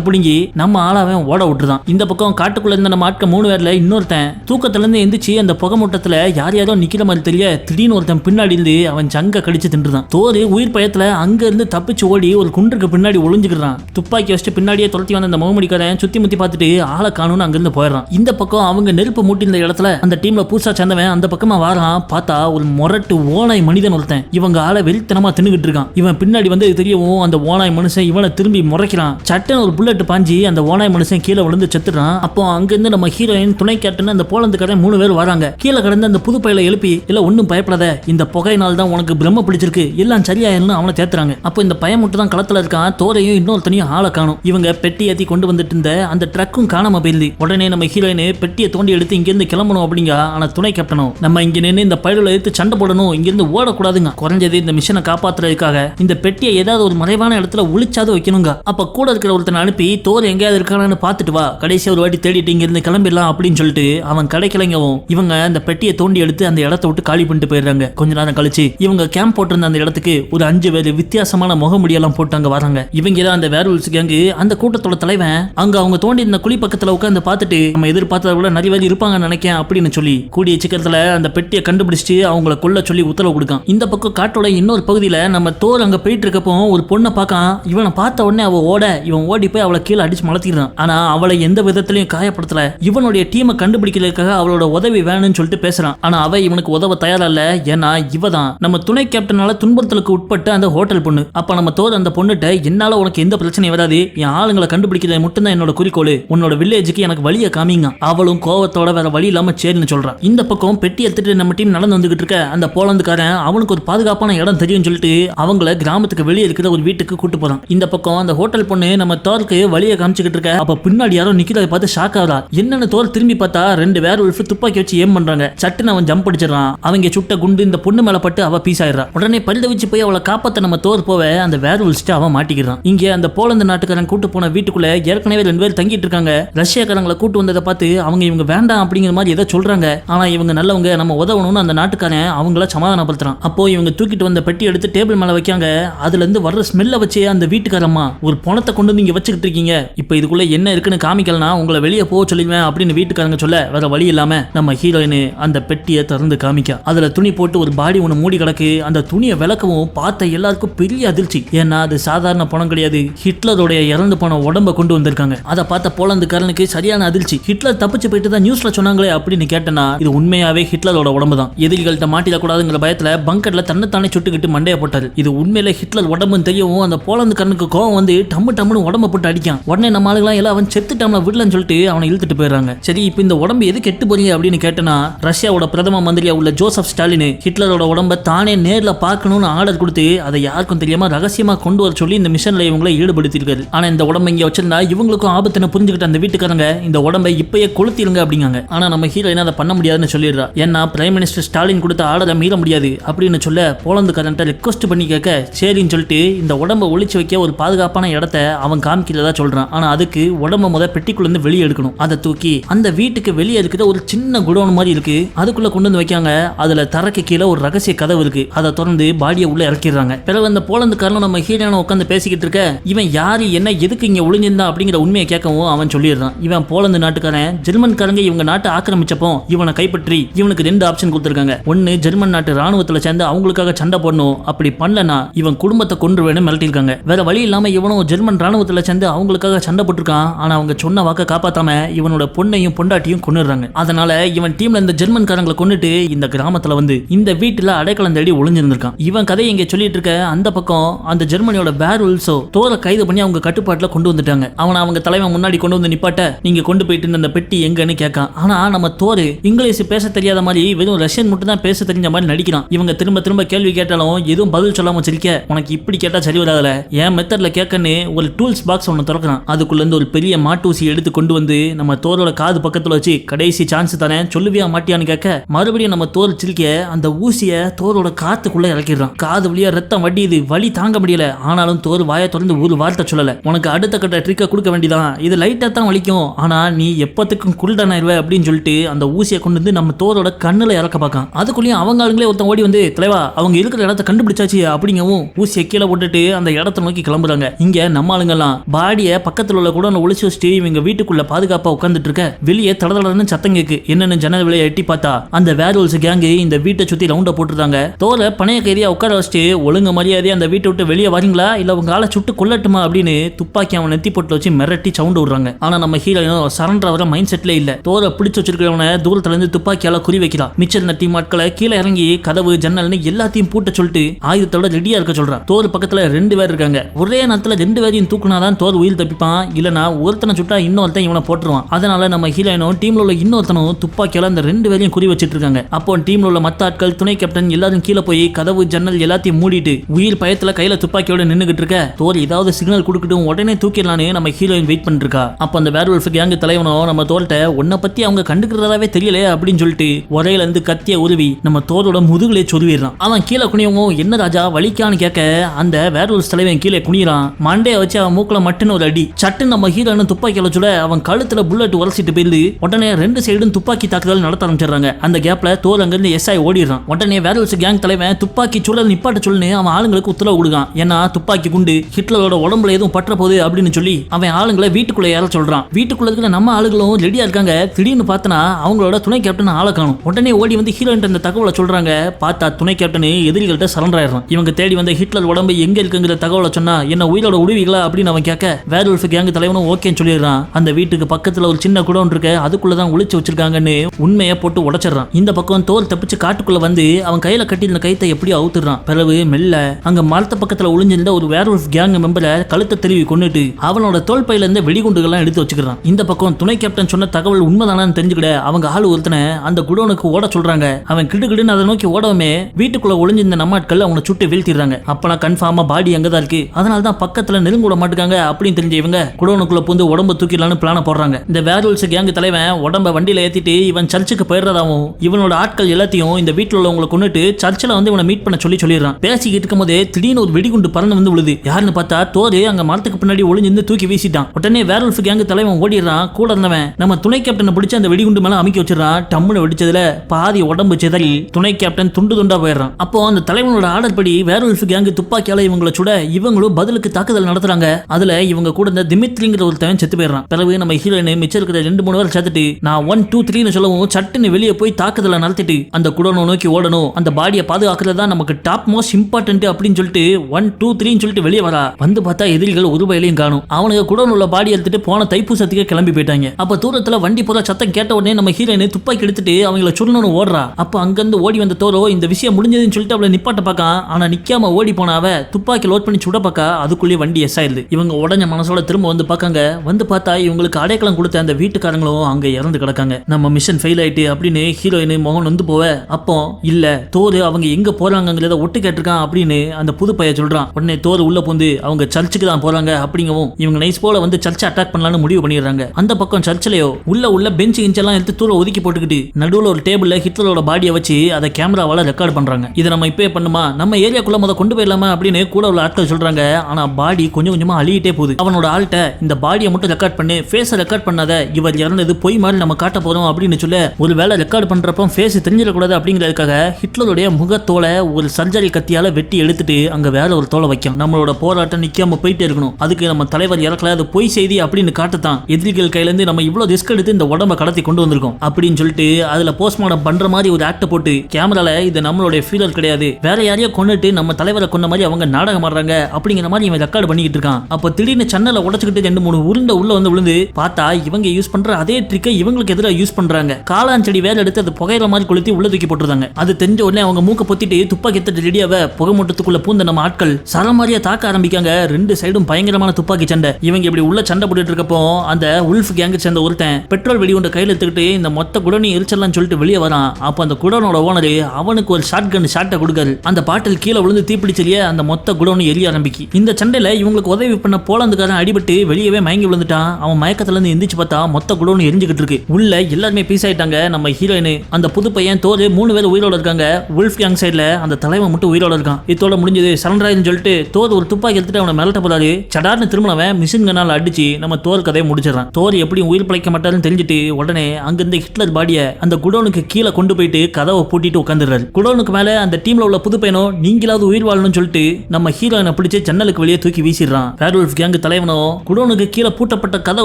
பிடுங்கி நம்ம ஆளாவே ஓட விட்டுருதான் இந்த பக்கம் காட்டுக்குள்ள இருந்த நம்ம ஆட்கள் மூணு பேர்ல இன்னொருத்தன் தூக்கத்துல இருந்து எந்திரிச்சு அந்த புகை மூட்டத்துல யார் யாரோ நிக்கிற மாதிரி தெரிய திடீர்னு ஒருத்தன் பின்னாடி இருந்து அவன் சங்க கடிச்சு தின்றுதான் தோறு உயிர் பயத்துல அங்க இருந்து தப்பிச்சு ஓடி ஒரு குன்றுக்கு பின்னாடி ஒளிஞ்சுக்கிறான் துப்பாக்கி வச்சுட்டு பின்னாடியே துரத்தி வந்த அந்த முகமுடிக்காரன் சுத்தி முத்தி பார்த்துட்டு ஆளை காணும்னு அங்கிருந்து போயிடுறான். இந்த பக்கம் அவங்க நெருப்பு மூட்டி இந்த இடத்துல அந்த டீம்ல புதுசா சேர்ந்தவன் அந்த பக்கமா வாரான். பார்த்தா ஒரு முரட்டு ஓனை மனிதன் ஒருத்தன். இவங்க ஆளை வெளித்தனமா தின்னுகிட்டு இருக்கான். இவன் பின்னாடி வந்து தெரியவும் அந்த ஓனாய் மனுஷன் இவனை திரும்பி முறைக்கிறான். சட்டன் ஒரு புல்லட் பாஞ்சி அந்த ஓனாய் மனுஷன் கீழே விழுந்து செத்துறான் அப்போ அங்கிருந்து நம்ம ஹீரோயின் துணை கேப்டன் அந்த போலந்துக்காரன் மூணு பேர் வராங்க. கீழே கிடந்து அந்த புது பயில எழுப்பி இல்ல ஒன்னும் பயப்படாத. இந்த புகையினால் தான் உனக்கு பிரம்ம பிடிச்சிருக்கு. எல்லாம் சரியாயிருந்து அவனை தேத்துறாங்க. அப்போ இந்த பையன் மட்டும் தான் களத்துல இருக்கான். தோரையும் இன்னொருத்தனையும் ஆளை காணும். இவங்க பெட்டி ஏத்தி கொண்டு வந்துட்டு இருந்த அந்த ட்ரக்கும் காணாம போயிருது. உடனே நம்ம ஹீரோயின் பெட்டியை தோண்டி எடுத்து இங்கிருந்து கிளம்பணும் அப்படிங்க. ஆனா துணை கேப்டனும் நம்ம இங்க நின்று இந்த பயிரில் எடுத்து சண்டை போடணும். இங்கிருந்து ஓடக்கூடாதுங்க. குறைஞ்சது இந்த மிஷனை காப்பாத்துறதுக்காக. இந்த பெட்டியை ஏதாவது ஒரு மறைவான இடத்துல ஒளிச்சாது வைக்கணுங்க. அப்ப கூட இருக்கிற ஒருத்தனை அனுப்பி தோர் எங்கேயாவது இருக்கானு பார்த்துட்டு வா. கடைசி ஒரு வாட்டி தேடிட்டு இங்க இருந்து கிளம்பிடலாம் அப்படின்னு சொல்லிட்டு அவன் கிடைக்கலைங்கவும் இவங்க அந்த பெட்டியை தோண்டி எடுத்து அந்த இடத்த விட்டு காலி பண்ணிட்டு போயிடுறாங்க. கொஞ்ச நேரம் கழிச்சு இவங்க கேம்ப் போட்டிருந்த அந்த இடத்துக்கு ஒரு அஞ்சு பேர் வித்தியாசமான முகமுடியெல்லாம் போட்டு அங்க வராங்க. இவங்க தான் அந்த வேர்வல்ஸ் கேங்கு அந்த கூட்டத்தோட தலைவன். அங்க அவங்க தோண்டி இந்த குழி பக்கத்துல உட்காந்து பார்த்துட்டு நம்ம எதிர்பார்த்தத விட நிறைய பேர் இருப்பாங்கன்னு நினைக்கேன் அப்படின்னு சொல்லி கூடிய சீக்கிரத்துல அந்த பெட்டியை கண்டுபிடிச்சிட்டு அவங்கள கொல்ல சொல்லி உத்தரவு கொடுக்கான். இந்த பக்கம் காட்டோட இன்னொரு பகுதியில நம்ம தோர் அங்க போயிட்டு இருக்கப்போ ஒரு பொண்ணை பார்க்கான் இவனை பார்த்த உடனே அவள் ஓட இவன் ஓடி போய் அவளை கீழே அடிச்சு மலத்திடுறான். ஆனால் அவளை எந்த விதத்திலையும் காயப்படுத்தல. இவனுடைய டீமை கண்டுபிடிக்கிறதுக்காக அவளோட உதவி வேணும்னு சொல்லிட்டு பேசுறான். ஆனால் அவ இவனுக்கு உதவ தயாரா இல்ல ஏன்னா இவ தான் நம்ம துணை கேப்டனால துன்புறுத்தலுக்கு உட்பட்டு அந்த ஹோட்டல் பொண்ணு. அப்ப நம்ம தோர் அந்த பொண்ணுகிட்ட என்னால உனக்கு எந்த பிரச்சனையும் வராது. என் ஆளுங்களை கண்டுபிடிக்கிறது மட்டும்தான் என்னோட குறிக்கோள். உன்னோட வில்லேஜுக்கு எனக்கு வழியை காமிங்க. அவளும் கோவத்தோட வேற வழி இல்லாம சரின்னு சொல்றான். இந்த பக்கம் பெட்டி எடுத்துட்டு நம்ம டீம் நடந்து வந்துகிட்டு இருக்க அந்த போலந்துக்காரன் அவனுக்கு ஒரு பாதுகாப்பான இடம் தெரியும்னு சொல்லிட்டு அவங்கள கிராமத்துக்கு வெளியே இருக்கிற ஒரு வீட்டுக்கு கூட்டு போறான். இந்த பக்கம் அந்த ஹோட்டல் பொண்ணு நம்ம தோருக்கு வழியை காமிச்சுக்கிட்டு இருக்க. அப்ப பின்னாடி யாரோ நிக்கிறத பார்த்து ஷாக் ஆகுறா. என்னன்னு தோல் திரும்பி பார்த்தா ரெண்டு வேற உல்ஃப் துப்பாக்கி வச்சு ஏம் பண்றாங்க. சட்டுன்னு அவன் ஜம்ப் அடிச்சிடறான். அவங்க சுட்ட குண்டு இந்த பொண்ணு மேல பட்டு அவ பீஸ் ஆயிடுறா. உடனே பரிதவிச்சு போய் அவளை காப்பாத்த நம்ம தோர் போவ அந்த வேர் உல்ஸ்ட்டு அவன் மாட்டிக்கிறான். இங்க அந்த போலந்து நாட்டுக்காரன் கூட்டு போன வீட்டுக்குள்ள ஏற்கனவே ரெண்டு பேர் தங்கிட்டு இருக்காங்க. ரஷ்யாக்காரங்களை கூட்டு வந்ததை பார்த்து அவங்க இவங்க வேண்டாம் அப்படிங்கிற மாதிரி ஏதோ சொல்றாங்க. ஆனா இவங்க நல்லவங்க நம்ம உதவணும்னு அந்த நாட்டுக்காரன் அவங்கள சமாதானப்படுத்துறான். அப்போ இவங்க தூக்கிட்டு வந்த பெட்டி எடுத்து டேபிள் மேல வைக்காங்க அதுல இருந்து வர்ற ஸ்மெல்ல வச்சு அந்த வீட்டுக்காரம்மா. ஒரு பணத்தை கொண்டு வந்து இங்க வச்சுக்கிட்டு இருக்கீங்க. இப்போ இதுக்குள்ள என்ன இருக்குன்னு காமிக்கலனா உங்களை வெளியே போக சொல்லிடுவேன் அப்படின்னு வீட்டுக்காரங்க சொல்ல வேற வழி இல்லாம நம்ம ஹீரோயின் அந்த பெட்டியை திறந்து காமிக்க. அதுல துணி போட்டு ஒரு பாடி ஒன்று மூடி கிடக்கு. அந்த துணியை விளக்கவும் பார்த்த எல்லாருக்கும் பெரிய அதிர்ச்சி. ஏன்னா அது சாதாரண பணம் கிடையாது. ஹிட்லருடைய இறந்து போன உடம்ப கொண்டு வந்திருக்காங்க. அதை பார்த்த போலந்துக்காரனுக்கு சரியான அதிர்ச்சி. ஹிட்லர் தப்பிச்சு போயிட்டு தான் நியூஸ்ல சொன்னாங்களே அப்படின்னு கேட்டனா இது உண்மையாவே ஹிட்லரோட உடம்பு தான் எதிரிகள்கிட்ட மாட்டிடக்கூடாதுங்கிற பயத்துல பங்கர்ல தன்னைத்தானே சுட்டுக்கிட்டு மண்டைய போட்டாரு. இது உண்மையில ஹிட்லர் உடம்புன்னு தெரியவும் அந்த போலந்து கண்ணுக்கு கோவம் வந்து டம்மு டம்முன்னு உடம்ப போட்டு அடிக்கான். உடனே நம்ம ஆளுங்களாம் எல்லாம் அவன் செத்துட்டாமல விடலன்னு சொல்லிட்டு அவனை இழுத்துட்டு போயிடுறாங்க. சரி இப்போ இந்த உடம்பு எது கெட்டு போறீங்க அப்படின்னு கேட்டனா ரஷ்யாவோட பிரதம மந்திரியா உள்ள ஜோசப் ஸ்டாலின் ஹிட்லரோட உடம்ப தானே நேர்ல பார்க்கணும்னு ஆர்டர் கொடுத்து அதை யாருக்கும் தெரியாம ரகசியமா கொண்டு வர சொல்லி இந்த மிஷன்ல இவங்களை ஈடுபடுத்திருக்காரு ஆனா இந்த உடம்பை இங்க வச்சிருந்தா இவங்களுக்கும் ஆபத்துன்னு புரிஞ்சுக்கிட்ட அந்த வீட்டுக்காரங்க இந்த உடம்பை இப்பயே கொளுத்திருங்க அப்படிங்காங்க. ஆனா நம்ம ஹீரோ என்ன அதை பண்ண முடியாதுன்னு சொல்லிடுறா. ஏன்னா பிரைம் மினிஸ்டர் ஸ்டாலின் கொடுத்த ஆர்டரை மீற முடியாது அப்படின்னு சொல்ல போலந்துக்காரன்ட்ட ரெக்வஸ்ட் பண்ணி கேட்க சரின்னு சொல்லிட்டு இந்த உடம்பை ஒழிச்சு வைக்க ஒரு பாதுகாப்பான இடத்த அவன் காமிக்கிறதா சொல்றான். ஆனா அதுக்கு உடம்ப முத பெட்டிக்குள்ள வெளியே எடுக்கணும். அதை தூக்கி அந்த வீட்டுக்கு வெளியே இருக்கிற ஒரு சின்ன குடோன் மாதிரி இருக்கு. அதுக்குள்ள கொண்டு வந்து வைக்காங்க. அதுல தரக்கு கீழே ஒரு ரகசிய கதவு இருக்கு. அதை திறந்து பாடியை உள்ள இறக்கிடுறாங்க. பிறகு அந்த போலந்துக்காரன் நம்ம ஹீரோனை உட்காந்து பேசிக்கிட்டு இருக்க இவன் யாரு என்ன எதுக்கு இங்க ஒளிஞ்சிருந்தா அப்படிங்கிற உண்மையை கேட்கவும் அவன் சொல்லிடுறான். இவன் போலந்து நாட்டுக்காரன் ஜெர்மன்காரங்க இவங்க நாட்டை ஆக்கிரமிச்சப்போ இவனை கைப்பற்றி இவனுக்கு ரெண்டு ஆப்ஷன் கொடுத்துருக்காங்க. ஒன்னு ஜெர்மன் நாட்டு ராணுவத்துல சேர்ந்து அவங்களுக்காக சண்டை போடணும். அப்படி பண்ணலனா இவன் குடும்பத்தை கொண்டு வேணும் இருக்காங்க. வேற வழி இல்லாம இவனும் ஜெர்மன் ராணுவத்துல சேர்ந்து அவங்களுக்காக சண்டை போட்டிருக்கான். ஆனா அவங்க சொன்ன வாக்க காப்பாத்தாம இவனோட பொண்ணையும் பொண்டாட்டியும் கொன்னுடுறாங்க. அதனால இவன் டீம்ல இந்த ஜெர்மன்காரங்களை கொண்டுட்டு இந்த கிராமத்துல வந்து இந்த வீட்டுல அடைக்கலம் தேடி ஒளிஞ்சிருந்திருக்கான். இவன் கதையை இங்க சொல்லிட்டு இருக்க அந்த பக்கம் அந்த ஜெர்மனியோட பேர் உல்சோ தோரை கைது பண்ணி அவங்க கட்டுப்பாட்டுல கொண்டு வந்துட்டாங்க. அவனை அவங்க தலைவன் முன்னாடி கொண்டு வந்து நிப்பாட்ட நீங்க கொண்டு போயிட்டு இருந்த அந்த பெட்டி எங்கன்னு கேட்கான். ஆனா நம்ம தோரு இங்கிலீஷ் பேச தெரியாத மாதிரி வெறும் ரஷ்யன் மட்டும் தான் பேச தெரிஞ்ச மாதிரி நடிக்கிறான். இவங்க திரும்ப திரும்ப கேள்வி கேட்டாலும் எதுவும் பதில் சொல்லாம வச்சிருக்க உனக்கு இப்படி கேட்டா சரி வராதுல. என் மெத்தடில் கேட்கன்னு ஒரு டூல்ஸ் பாக்ஸ் ஒன்று திறக்கிறான். அதுக்குள்ளேருந்து ஒரு பெரிய மாட்டூசி எடுத்து கொண்டு வந்து நம்ம தோரோட காது பக்கத்தில் வச்சு கடைசி சான்ஸ் தானே சொல்லுவியா மாட்டியான்னு கேட்க மறுபடியும் நம்ம தோல் சிரிக்க அந்த ஊசியை தோரோட காத்துக்குள்ளே இறக்கிடுறான். காது வழியா ரத்தம் வடியுது வலி தாங்க முடியல. ஆனாலும் தோல் வாயை தொடர்ந்து ஒரு வார்த்தை சொல்லலை. உனக்கு அடுத்த கட்ட ட்ரிக்கை கொடுக்க வேண்டியதான் இது லைட்டாக தான் வலிக்கும். ஆனால் நீ எப்பத்துக்கும் குல்டன் ஆயிடுவ அப்படின்னு சொல்லிட்டு அந்த ஊசியை கொண்டு வந்து நம்ம தோரோட கண்ணில் இறக்க பார்க்கான். அதுக்குள்ளேயும் அவங்க ஆளுங்களே ஒருத்தன் ஓடி வந்து தலைவா அவங்க இருக்கிற இடத்த கண்டுபிடிச்சாச்சு அப்படிங்கவும் ஊசியை கீழே போட்டுட்டு அந்த இடத்த நோக்கி கிளம்புறாங்க. இங்க நம்ம ஆளுங்கெல்லாம் பாடியை பக்கத்துல உள்ள கூட ஒளிச்சு வச்சுட்டு இவங்க வீட்டுக்குள்ள பாதுகாப்பா உட்காந்துட்டு இருக்க. வெளியே தடதடன்னு சத்தம் கேக்கு. என்னென்னு ஜன்னல் விலையை எட்டி பார்த்தா அந்த வேர்வல்ஸ் கேங்கு இந்த வீட்டை சுத்தி ரவுண்ட போட்டுருந்தாங்க. தோலை பணைய கைதியா உட்கார வச்சுட்டு ஒழுங்கு மரியாதையா அந்த வீட்டை விட்டு வெளியே வரீங்களா? இல்ல உங்க ஆளை சுட்டு கொல்லட்டுமா? அப்படின்னு துப்பாக்கி அவன் நெத்தி போட்டு வச்சு மிரட்டி சவுண்ட் விடுறாங்க. ஆனா நம்ம ஹீரோ சரண்டர் வர மைண்ட் செட்ல இல்ல. தோலை பிடிச்சு வச்சிருக்கிறவன தூரத்துல இருந்து துப்பாக்கியால குறி வைக்கிறான் மிச்சம் இருந்த டீம் ஆட்களை கீழே இறங்கி கதவு ஜன்னல்னு எல்லாத்தையும் பூட்ட சொல்லிட்டு ஆயுதத்தோட ரெடியா இருக்க சொல்றான் தோல் பக்கத்துல ரெண்டு பேர் இருக்காங்க. ஒரே நேரத்தில் ரெண்டு பேரையும் தூக்குனாதான் தோர் உயிர் தப்பிப்பான். இல்லைனா ஒருத்தனை சுட்டா இன்னொருத்தன் இவனை போட்டுருவான். அதனால நம்ம ஹீரோயினும் டீம்ல உள்ள இன்னொருத்தனும் துப்பாக்கியால் அந்த ரெண்டு பேரையும் குறி வச்சிட்டு இருக்காங்க. அப்போ டீம்ல உள்ள மத்த ஆட்கள் துணை கேப்டன் எல்லாரும் கீழே போய் கதவு ஜன்னல் எல்லாத்தையும் மூடிட்டு உயிர் பயத்துல கையில துப்பாக்கியோட நின்னுகிட்டு இருக்க. தோல் ஏதாவது சிக்னல் கொடுக்கட்டும் உடனே தூக்கிடலான்னு நம்ம ஹீரோயின் வெயிட் பண்ணிருக்கா. அப்ப அந்த வேர்வல்ஃப் கேங்கு தலைவனோ நம்ம தோல்கிட்ட உன்னை பத்தி அவங்க கண்டுக்கிறதாவே தெரியல அப்படின்னு சொல்லிட்டு உரையில இருந்து கத்திய உருவி நம்ம தோரோட முதுகுலே சொருவிடுறான். அவன் கீழே குனியவும் என்ன ராஜா வலிக்கான்னு கேட்க அந்த வேர்வல்ஸ் தலைவன் கீழே குனிறான் மண்டையை வச்சு அவன் மூக்கில் மட்டுன்னு ஒரு அடி. சட்டுன்னு நம்ம ஹீரோனு துப்பாக்கி சுட அவன் கழுத்துல புல்லட் உரசிட்டு போயிருந்து உடனே ரெண்டு சைடும் துப்பாக்கி தாக்குதல் நடத்த ஆரம்பிச்சிடுறாங்க. அந்த கேப்ல தோல் அங்கிருந்து எஸ்ஐ ஓடிடுறான். உடனே வேற வச்சு கேங் தலைவன் துப்பாக்கி சூழல் நிப்பாட்ட சொல்லுன்னு அவன் ஆளுங்களுக்கு உத்தரவு கொடுக்கான். ஏன்னா துப்பாக்கி குண்டு ஹிட்லரோட உடம்புல எதுவும் பற்ற போகுது அப்படின்னு சொல்லி அவன் ஆளுங்களை வீட்டுக்குள்ள ஏற சொல்றான். வீட்டுக்குள்ள இருக்கிற நம்ம ஆளுகளும் ரெடியா இருக்காங்க. திடீர்னு பார்த்தனா அவங்களோட துணை கேப்டன் ஆளை காணும். உடனே ஓடி வந்து ஹீரோயின் அந்த தகவலை சொல்றாங்க. பார்த்தா துணை கேப்டன் எதிரிகள்கிட்ட சரண்டர் ஆயிடுறான். இவங்க தேடி வந்த ஹிட்லர் உடம்பு எங்க இருக்குங்கிற தகவலை சொன்னா என்ன உயிரோட உடுவீங்களா அப்படின்னு அவன் கேட்க வேர்வல்ஃப் கேங்கு தலைவனும் ஓகேன்னு சொல்லிடுறான். அந்த வீட்டுக்கு பக்கத்துல ஒரு சின்ன குடோன் இருக்கு. அதுக்குள்ளதான் ஒளிச்சு வச்சிருக்காங்கன்னு உண்மையை போட்டு உடைச்சிடுறான். இந்த பக்கம் தோல் தப்பிச்சு காட்டுக்குள்ள வந்து அவன் கையில கட்டியிருந்த கைத்தை எப்படியோ அவுத்துறான் பிறகு மெல்ல அங்க மரத்த பக்கத்துல ஒளிஞ்சிருந்த ஒரு வேர்வல்ஃப் கேங் மெம்பரை கழுத்தை திருவி கொண்டுட்டு அவனோட தோல் பையில இருந்து வெடிகுண்டுகள்லாம் எடுத்து வச்சுக்கிறான். இந்த பக்கம் துணை கேப்டன் சொன்ன தகவல் உண்மைதானான்னு தெரிஞ்சுக்கிட அவங்க ஆள் ஒருத்தனை அந்த குடோனுக்கு ஓட சொல்றாங்க. அவன் கிடுகிடுன்னு அதை நோக்கி ஓடவுமே வீட்டுக்குள்ள ஒளிஞ்சிருந்த நம்மாட்கள் அவனை சுட்டு வீழ்த்திடுறாங்க. அப்பனா கன்ஃபார்மா பாடி அங்கதான் இருக்கு. அதனால தான் பக்கத்துல நெருங்க விட மாட்டுக்காங்க அப்படின்னு தெரிஞ்ச இவங்க குடோனுக்குள்ள புந்து உடம்பு தூக்கிடலான்னு பிளான போடுறாங்க. இந்த வேர்வல்ஸ் கேங்கு தலைவன் உடம்ப வண்டியில ஏத்திட்டு இவன் சர்ச்சுக்கு போயிடுறதாவும் இவனோட ஆட்கள் எல்லாத்தையும் இந்த வீட்டுல உள்ளவங்களை கொண்டுட்டு சர்ச்சில் வந்து இவனை மீட் பண்ண சொல்லி சொல்லிடுறான். பேசிக்கிட்டு இருக்கும்போதே திடீர்னு ஒரு வெடிகுண்டு பறந்து வந்து விழுது. யாருன்னு பார்த்தா தோறு அங்க மரத்துக்கு பின்னாடி ஒளிஞ்சிருந்து தூக்கி வீசிட்டான். உடனே வேர்வல்ஃப் கேங்கு தலைவன் ஓடிடுறான். கூட இருந்தவன் நம்ம துணை கேப்டனை பிடிச்ச அந்த வெடிகுண்டு மேல அமைக்க வச்சிடறான். டம்முன்னு வெடிச்சதுல பாதி உடம்பு சிதறி துணை கேப்டன் துண்டு துண்டா போயிடுறான். அப்போ அந்த தலைவனோட ஆர்டர் படி வேர்வல்ஃப் கேங்கு துப்பாக்கியால இவங்களை சுட இவங்களும் பதிலுக்கு தாக்குதல் நடத்துறாங்க. அதுல இவங்க கூட இந்த திமித்ரிங்கிற ஒருத்தவன் செத்து போயிடுறான். பிறகு நம்ம ஹீரோயின் மிச்சம் இருக்கிற ரெண்டு மூணு பேர் சேர்த்துட்டு நான் ஒன் டூ த்ரீனு சொல்லவும் சட்டுன்னு வெளியே போய் தாக்குதலை நடத்திட்டு அந்த குடோனை நோக்கி ஓடணும். அந்த பாடியை பாதுகாக்கிறது தான் நமக்கு டாப் மோஸ்ட் இம்பார்ட்டன்ட் அப்படின்னு சொல்லிட்டு ஒன் டூ த்ரீன்னு சொல்லிட்டு வெளியே வரா. வந்து பார்த்தா எதிரிகள் ஒரு வயலையும் காணும். அவனுக்கு குடன் உள்ள பாடி எடுத்துட்டு போன தைப்பூசத்துக்கே கிளம்பி போயிட்டாங்க. அப்ப தூரத்துல வண்டி போற சத்தம் கேட்ட உடனே நம்ம ஹீரோயின் துப்பாக்கி எடுத்துட்டு அவங்கள சொல்லணும்னு ஓடுறா. அப்ப அங்கிருந்து ஓடி வந்த தோரோ இந்த விஷயம் முடிஞ்சதுன்னு சொல்லிட்டு அவளை நிப்பாட்ட பார்க்கான். ஆனா நிக்காம ஓடி போனாவ துப்பாக்கி லோட் பண்ணி சுட பார்க்க அதுக்குள்ளேயே வண்டி எஸ் ஆயிடுது. இவங்க உடஞ்ச மனசோட திரும்ப வந்து பார்க்காங்க. வந்து பார்த்தா இவங்களுக்கு அடைக்கலம் கொடுத்த அந்த வீட்டுக்காரங்களும் அங்க இறந்து கிடக்காங்க. நம்ம மிஷன் ஃபெயில் ஆயிட்டு அப்படின்னு ஹீரோயின் மோகன் வந்து போவ. அப்போ இல்ல தோது அவங்க எங்க போறாங்கிறத ஒட்டு கேட்டிருக்கான் அப்படின்னு அந்த புது பைய சொல்றான். உடனே தோது உள்ள போந்து அவங்க சர்ச்சுக்கு தான் போறாங்க அப்படிங்கவும் இவங்க நைஸ் போல வந்து சர்ச்சை அட்டாக் பண்ணலாம்னு முடிவு பண்ணிடுறாங்க. அந்த பக்கம் சர்ச்சிலையோ உள்ள உள்ள பெஞ்ச் கிஞ்செல்லாம் எடுத்து தூர ஒதுக்கி போட்டுக்கிட்டு நடுவில் ஒரு டேபிள்ல ஹிட்லரோட பாடியை வச்சு அதை கேமராவால ரெக்கார்ட் பண்றாங்க. இதை நம்ம இப்பவே பண்ணுமா? நம்ம ஏரியாக்குள்ள முத கொண்டு போயிடலாமா? அப்படின்னு கூட உள்ள டாக்டர் சொல்றாங்க ஆனா பாடி கொஞ்சம் கொஞ்சமா அழியிட்டே போகுது. அவனோட ஆள்கிட்ட இந்த பாடியை மட்டும் ரெக்கார்ட் பண்ணி ஃபேஸை ரெக்கார்ட் பண்ணாத இவர் இறந்தது பொய் மாதிரி நம்ம காட்ட போறோம் அப்படின்னு சொல்ல ஒரு வேலை ரெக்கார்ட் பண்றப்போ ஃபேஸ் தெரிஞ்சிடக்கூடாது அப்படிங்கிறதுக்காக ஹிட்லருடைய முகத்தோலை ஒரு சர்ஜரி கத்தியால வெட்டி எடுத்துட்டு அங்க வேற ஒரு தோலை வைக்கும். நம்மளோட போராட்டம் நிக்காம போயிட்டே இருக்கணும். அதுக்கு நம்ம தலைவர் இறக்கல அது பொய் செய்தி அப்படின்னு காட்டத்தான். எதிரிகள் கையில இருந்து நம்ம இவ்வளவு ரிஸ்க் எடுத்து இந்த உடம்ப கடத்தி கொண்டு வந்திருக்கோம் அப்படின்னு சொல்லிட்டு அதுல போஸ்ட்மார்டம் பண்ற மாதிரி ஒரு ஆக்ட போட்டு கேமரால இது நம்மளுடைய ஃபீலர் கிடையாது. வேற யாரையோ கொண்டுட்டு நம்ம தலைவரை கொண்ட மாதிரி அவங்க நாடகம் ஆடுறாங்க. அப்படிங்கிற மாதிரி இவன் ரெக்கார்டு பண்ணிக்கிட்டு இருக்கான். அப்போ திடீர்னு சன்னலை உடச்சுக்கிட்டு ரெண்டு மூணு உருண்டை உள்ள வந்து விழுந்து பார்த்தா இவங்க யூஸ் பண்ற அதே ட்ரிக்கை இவங்களுக்கு எதிராக யூஸ் பண்றாங்க. காளாஞ்செடி வேலை எடுத்து அது புகையிற மாதிரி கொளுத்தி உள்ள தூக்கி போட்டுருந்தாங்க. அது தெரிஞ்ச உடனே அவங்க மூக்க பொத்திட்டு துப்பாக்கி எடுத்து ரெடியாவ புகை மூட்டத்துக்குள்ள பூந்த நம்ம ஆட்கள் சரமாரியா தாக்க ஆரம்பிக்காங்க. ரெண்டு சைடும் பயங்கரமான துப்பாக்கி சண்டை. இவங்க இப்படி உள்ள சண்டை போட்டுட்டு இருக்கப்போ அந்த உல்ஃப் கேங்க சேர்ந்த ஒருத்தன் பெட்ரோல் வெடிகுண்ட கையில் எடுத்துக்கிட்டு இந்த மொத்த குடோனி எரிச்சல்லாம் சொல்லிட்டு வெளியே வரான். அப்போ அந்த குடோனோட ஓனர் அவனுக்கு ஒரு ஷாட் கன் ஷாட்டை கொடுக்காரு. அந்த பாட்டில் கீழே விழுந்து தீப்பிடிச்சலியே அந்த மொத்த குடோனி எரிய ஆரம்பிக்கு இந்த சண்டையில இவங்களுக்கு உதவி பண்ண போலந்துக்காரன் அடிபட்டு வெளியவே மயங்கி விழுந்துட்டான். அவன் மயக்கத்துல இருந்து எந்திரிச்சு பார்த்தா மொத்த குடோனி எரிஞ்சுக்கிட்டு இருக்கு. உள்ள எல்லாருமே பீஸ் ஆயிட்டாங்க. நம்ம ஹீரோயின் அந்த புது பையன் தோது மூணு பேர் உயிரோட இருக்காங்க. உல்ஃப் கேங் சைடில் அந்த தலைவன் மட்டும் உயிரோட இருக்கான். இதோட முடிஞ்சது சரண்டராயின்னு சொல்லிட்டு தோது ஒரு துப்பாக்கி எடுத்துட்டு அவனை மிரட்ட போறாரு. சடார்னு திரும்பினவன் மிஷின் கண்ணால் அடிச்சு நம்ம தோர் கதையை முடிச்சிடறான். தோர் எப்படியும் உயிர் பிழைக்க மாட்டாருன்னு தெரிஞ்சுட்டு உடனே அங்கிருந்து ஹிட்லர் பாடியை அந்த குடோனுக்கு கீழே கொண்டு போயிட்டு கதவை பூட்டிட்டு உட்காந்துடுறாரு குடோனுக்கு மேல அந்த டீம்ல உள்ள புது பையனும் நீங்களாவது உயிர் வாழணும்னு சொல்லிட்டு நம்ம ஹீரோயின் ஹீரோயினை பிடிச்சு ஜன்னலுக்கு வெளியே தூக்கி வீசிடுறான். பேர்வல்ஃப் கேங் தலைவனோ குடோனுக்கு கீழே பூட்டப்பட்ட கதை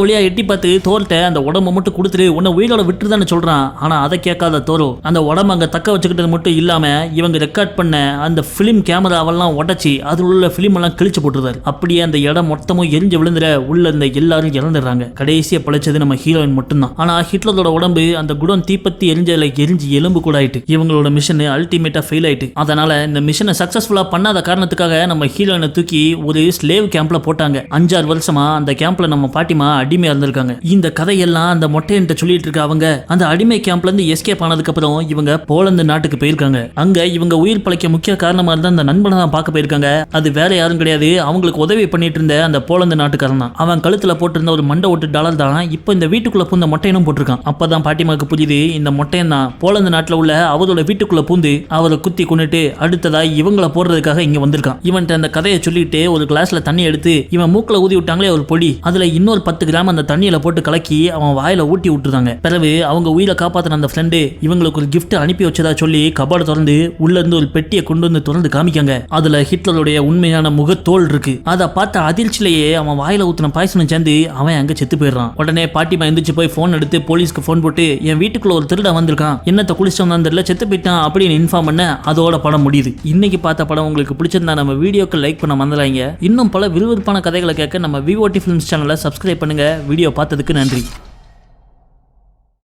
ஒளியா எட்டி பார்த்து தோல்ட்ட அந்த உடம்ப மட்டும் கொடுத்துட்டு உன்னை உயிரோட விட்டுருதான்னு சொல்றான். ஆனா அதை கேட்காத தோரோ அந்த உடம்பு அங்க தக்க வச்சுக்கிட்டது மட்டும் இல்லாம இவங்க ரெக்கார்ட் பண்ண அந்த பிலிம் கேமராவெல்லாம் உடைச்சி அதில் உள்ள பிலிம் எல்லாம் கிழிச்சு போட்டுருந்தாரு அப்படியே அந்த இடம் மொத்தமும் எரிஞ்சு விழுந்துற உள்ள இந்த எல்லாரும் இறந்துடுறாங்க. கடைசியை பழைச்சது நம்ம ஹீரோயின் மட்டும்தான். ஆனா ஹிட்லரோட உடம்பு அந்த குடோன் தீப்பத்தி எரிஞ்சதுல எரிஞ்சு எலும்பு கூட ஆயிட்டு இவங்களோட மிஷன் அல்டிமேட்டா ஃபெயில் ஆயிட்டு. அதனால இந்த மிஷனை சக்சஸ்ஃபுல்லா பண்ணாத காரணத்துக்காக நம்ம ஹீரோ ஹீரோயினை தூக்கி ஒரு ஸ்லேவ் கேம்ப்ல போட்டாங்க. அஞ்சாறு வருஷமா அந்த கேம்ப்ல நம்ம பாட்டிமா அடிமையா இருந்திருக்காங்க. இந்த கதையெல்லாம் அந்த மொட்டையன்ட்ட சொல்லிட்டு இருக்க அவங்க அந்த அடிமை கேம்ப்ல இருந்து எஸ்கேப் ஆனதுக்கு அப்புறம் இவங்க போலந்து நாட்டுக்கு போயிருக்காங்க. அங்க இவங்க உயிர் பழைக்க முக்கிய காரணமா இருந்த அந்த நண்பனை தான் பார்க்க போயிருக்காங்க. அது வேற யாரும் கிடையாது. அவங்களுக்கு உதவி பண்ணிட்டு இருந்த அந்த போலந்து நாட்டுக்காரன் தான். அவன் கழுத்துல போட்டிருந்த ஒரு மண்டை ஓட்டு டாலர் தான் இப்போ இந்த வீட்டுக்குள்ள பூந்த மொட்டையனும் போட்டிருக்கான். அப்பதான் பாட்டிமாக்கு புரியுது இந்த மொட்டையன் தான் போலந்து நாட்டுல உள்ள அவரோட வீட்டுக்குள்ள பூந்து அவரை குத்தி கொண்டுட்டு அடுத்ததா இவங்கள போடுறதுக்காக இங்க வந்திருக்கான். இவன்ட்ட அந்த கதையை சொல்லிட்டு ஒரு கிளாஸ்ல தண்ணி எடுத்து இவன் மூக்கில் ஊதி விட்டாங்களே ஒரு பொடி. அதுல இன்னொரு பத்து கிராம் அந்த தண்ணியில போட்டு கலக்கி அவன் வாயில ஊட்டி விட்டுருந்தாங்க. பிறகு அவங்க உயிரை காப்பாத்தின அந்த ஃப்ரெண்டு இவங்களுக்கு ஒரு கிஃப்ட் அனுப்பி வச்சதா சொல்லி கபாடு திறந்து உள்ள இருந்து ஒரு பெட்டியை கொண்டு வந்து திறந்து காமிக்காங்க. அதுல ஹிட்லருடைய உண்மையான முகத்தோல் இருக்கு. அதை பார்த்த அதிர்ச்சியிலேயே அவன் வாயில ஊத்தின பாய்சனம் சேர்ந்து அவன் அங்க செத்து போயிடுறான். உடனே பாட்டிமா எந்திரிச்சு போய் ஃபோன் எடுத்து போலீஸ்க்கு ஃபோன் போட்டு என் வீட்டுக்குள்ள ஒரு திருடன் வந்திருக்கான். என்னத்தை குளிச்சு வந்தான் தெரியல செத்து போயிட்டான். அப்படின்னு இன்ஃபார்ம் பண்ண அதோட படம் முடியுது. இன்னைக்கு பார்த்த படம் உங்களுக்கு பிடிச்சிருந்தா நம்ம வீடியோக்கு லைக் பண்ண மறந்துடாங்க இன்னும் பல விறுவிறுப்பான கதைகளை கேட்க நம்ம விஓடி ஃபிலிம்ஸ் சேனலை சப்ஸ்கிரைப் பண்ணுங்க. வீடியோ பார்த்ததுக்கு நன்றி.